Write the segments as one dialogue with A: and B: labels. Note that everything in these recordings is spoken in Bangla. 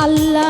A: আল্লাহ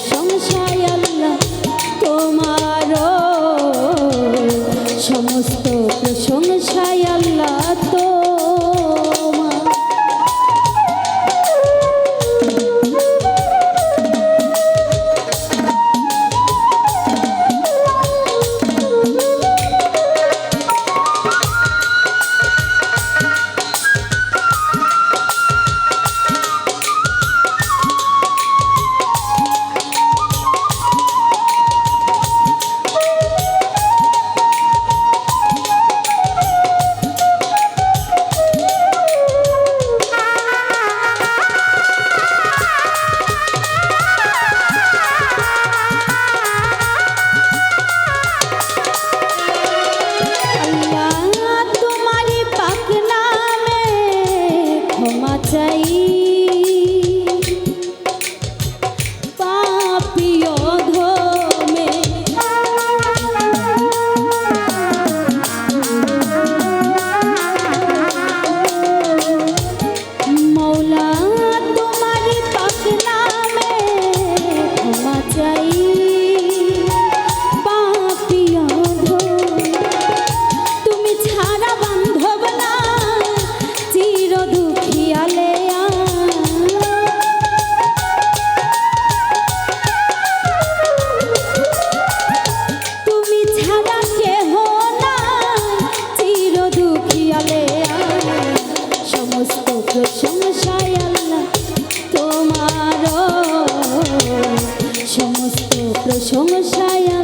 A: Scorpio. সমস্ত প্রশংসায় আল্লাহ তোমার সমস্ত প্রশংসায়